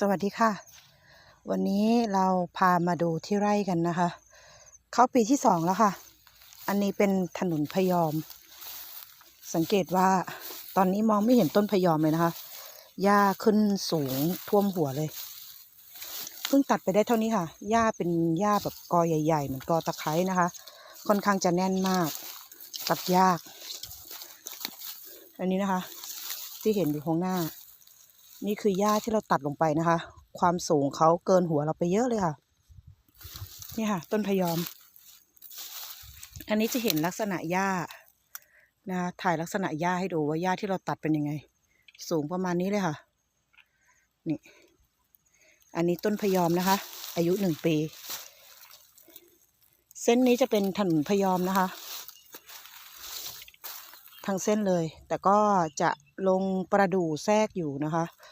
สวัสดีค่ะ วันนี้เราพามาดูที่ไร่กันนะคะ เข้าปีที่สองแล้วค่ะ อันนี้เป็นถนนพยอม สังเกตว่าตอนนี้มองไม่เห็นต้นพยอมเลยนะคะ หญ้าขึ้นสูงท่วมหัวเลย เพิ่งตัดไปได้เท่านี้ค่ะ หญ้าเป็นหญ้าแบบกอใหญ่ๆ เหมือนกอตะไคร้นะคะ ค่อนข้างจะแน่นมาก ตัดยาก อันนี้นะคะ ที่เห็นอยู่ข้างหน้า นี่คือหญ้าที่เราตัดลงไปนะคะ ความสูงเขาเกินหัวเราไปเยอะเลยค่ะ นี่ค่ะ ต้นพยอม อันนี้จะเห็นลักษณะหญ้านะถ่ายลักษณะหญ้าให้ดูว่าหญ้าที่เราตัดเป็นยังไง สูงประมาณนี้เลยค่ะ นี่ อันนี้ต้นพยอมนะคะ อายุหนึ่งปี เส้นนี้จะเป็นถนนพยอมนะคะทั้งเส้นเลย แต่ก็จะลงประดู่แทรกอยู่นะคะ